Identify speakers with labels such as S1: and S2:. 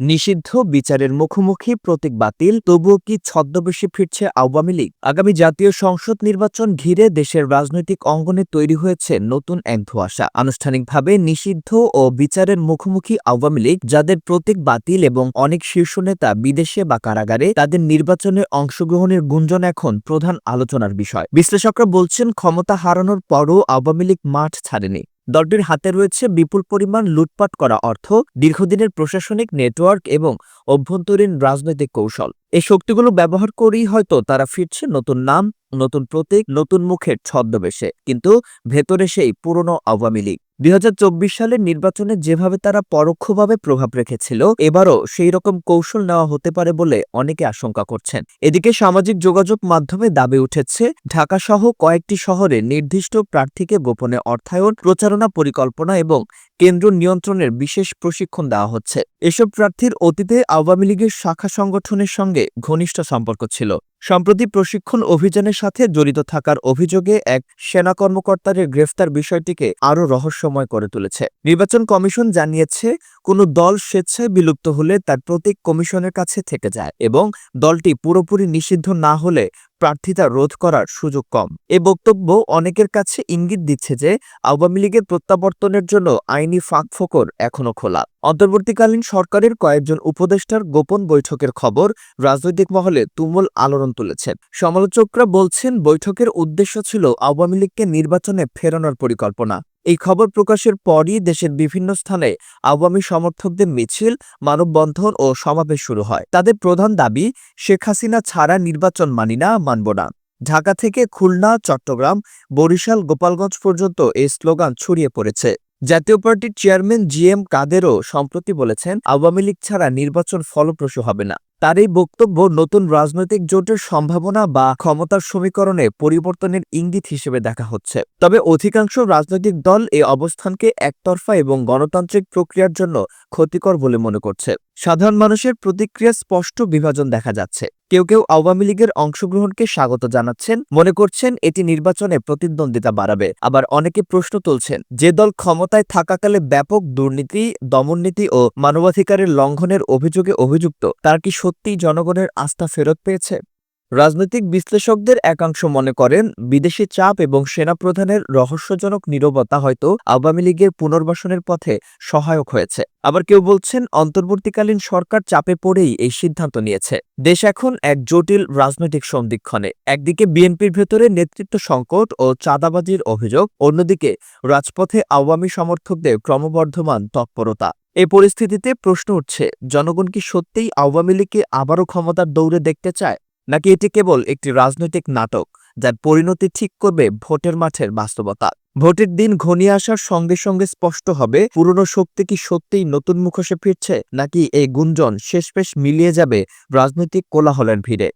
S1: নিষিদ্ধ বিচারের মুখোমুখি প্রতীক বাতিল। তবুও কি ছদ্মবেশে ফিরছে আওয়ামী লীগ? আগামী জাতীয় সংসদ নির্বাচন ঘিরে দেশের রাজনৈতিক অঙ্গনে তৈরি হয়েছে নতুন এক ধোঁয়াশা আনুষ্ঠানিকভাবে নিষিদ্ধ ও বিচারের মুখোমুখি আওয়ামী লীগ, যাদের প্রতীক বাতিল এবং অনেক শীর্ষ নেতা বিদেশে বা কারাগারে তাদের নির্বাচনে অংশগ্রহণের গুঞ্জন এখন প্রধান আলোচনার বিষয়। বিশ্লেষকরা বলছেন, ক্ষমতা হারানোর পরও আওয়ামী লীগ মাঠ ছাড়েনি। দলটির হাতে রয়েছে বিপুল পরিমাণ লুটপাট করা অর্থ, দীর্ঘদিনের প্রশাসনিক নেটওয়ার্ক এবং অভ্যন্তরীণ রাজনৈতিক কৌশল। এই শক্তিগুলো ব্যবহার করেই হয়তো তারা ফিরছে নতুন নাম, নতুন প্রতীক, নতুন মুখের ছদ্মবেশে। কিন্তু ভেতরে সেই পুরনো আওয়ামী লীগ দুই হাজার চব্বিশ সালের নির্বাচনে যেভাবে তারা পরোক্ষভাবে প্রভাব রেখেছিল, এবারও সেই রকম কৌশল নেওয়া হতে পারে বলে অনেকে আশঙ্কা করছেন। এদিকে সামাজিক যোগাযোগ মাধ্যমে দাবি উঠেছে ঢাকা সহ কয়েকটি শহরে নির্দিষ্ট প্রার্থীকে গোপনে অর্থায়ন, প্রচারণা পরিকল্পনা এবং কেন্দ্র নিয়ন্ত্রণের বিশেষ প্রশিক্ষণ দেওয়া হচ্ছে। এসব প্রার্থীর অতীতে আওয়ামী লীগের শাখা সংগঠনের সঙ্গে ঘনিষ্ঠ সম্পর্ক ছিল। সম্প্রতি প্রশিক্ষণ অভিযানের সাথে জড়িত থাকার অভিযোগে এক সেনা কর্মকর্তার গ্রেফতার বিষয়টিকে আরও রহস্যময় করে তুলেছে। নির্বাচন কমিশন জানিয়েছে, কোনো দল স্বেচ্ছায় বিলুপ্ত হলে তার প্রতীক কমিশনের কাছে থেকে যায় এবং দলটি পুরোপুরি নিষিদ্ধ না হলে প্রার্থিতা রোধ করার সুযোগ কম। এ বক্তব্য অনেকের কাছে ইঙ্গিত দিচ্ছে যে, আওয়ামী লীগের প্রত্যাবর্তনের জন্য আইনি ফাঁক ফোকর এখনও খোলা। অন্তর্বর্তীকালীন সরকারের কয়েকজন উপদেষ্টার গোপন বৈঠকের খবর রাজনৈতিক মহলে তুমুল আলোড়ন তুলেছে। সমালোচকরা বলছেন, বৈঠকের উদ্দেশ্য ছিল আওয়ামী লীগকে নির্বাচনে ফেরানোর পরিকল্পনা। এই খবর প্রকাশের পরই দেশের বিভিন্ন স্থানে আওয়ামী সমর্থকদের মিছিল, মানববন্ধন ও সমাবেশ শুরু হয়। তাদের প্রধান দাবি, শেখ হাসিনা ছাড়া নির্বাচন মানি না, মানব না। ঢাকা থেকে খুলনা, চট্টগ্রাম, বরিশাল, গোপালগঞ্জ পর্যন্ত এই স্লোগান ছড়িয়ে পড়েছে। জাতীয় পার্টির চেয়ারম্যান জি এম কাদেরও সম্প্রতি বলেছেন, আওয়ামী লীগ ছাড়া নির্বাচন ফলপ্রসূ হবে না। তার এই বক্তব্য নতুন রাজনৈতিক জোটের সম্ভাবনা বা ক্ষমতার সমীকরণে পরিবর্তনের ইঙ্গিত হিসেবে দেখা হচ্ছে। তবে অধিকাংশ রাজনৈতিক দল এই অবস্থানকে একতরফা এবং গণতান্ত্রিক প্রক্রিয়ার জন্য ক্ষতিকর বলে মনে করছে। সাধারণ মানুষের প্রতিক্রিয়া স্পষ্ট বিভাজন দেখা যাচ্ছে। কেউ কেউ আওয়ামী লীগের অংশগ্রহণকে স্বাগত জানাচ্ছেন, মনে করছেন এটি নির্বাচনে প্রতিদ্বন্দ্বিতা বাড়াবে। আবার অনেকে প্রশ্ন তুলছেন, যে দল ক্ষমতায় থাকাকালে ব্যাপক দুর্নীতি, দমননীতি ও মানবাধিকারের লঙ্ঘনের অভিযোগে অভিযুক্ত, তার কি সত্যিই জনগণের আস্থা ফেরত পেয়েছে? রাজনৈতিক বিশ্লেষকদের একাংশ মনে করেন, বিদেশি চাপ এবং সেনাপ্রধানের রহস্যজনক নীরবতা হয়তো আওয়ামী লীগের পুনর্বাসনের পথে সহায়ক হয়েছে। আবার কেউ বলছেন, অন্তর্বর্তীকালীন সরকার চাপে পড়েই এই সিদ্ধান্ত নিয়েছে। দেশ এখন এক জটিল রাজনৈতিক সন্দিক্ষণে একদিকে বিএনপির ভেতরে নেতৃত্ব সংকট ও চাঁদাবাজির অভিযোগ, অন্যদিকে রাজপথে আওয়ামী সমর্থকদের ক্রমবর্ধমান তৎপরতা। এ পরিস্থিতিতে প্রশ্ন উঠছে, জনগণ কি সত্যিই আওয়ামী লীগকে আবারও ক্ষমতার দৌড়ে দেখতে চায়? নাকি এটি কেবল একটি রাজনৈতিক নাটক, যার পরিণতি ঠিক করবে ভোটের মাঠের বাস্তবতা? ভোটের দিন ঘনিয়ে আসার সঙ্গে সঙ্গে স্পষ্ট হবে, পুরনো শক্তি কি সত্যিই নতুন মুখোশে ফিরছে, নাকি এই গুঞ্জন শেষপেশ মিলিয়ে যাবে রাজনৈতিক কোলাহলের ভিড়ে?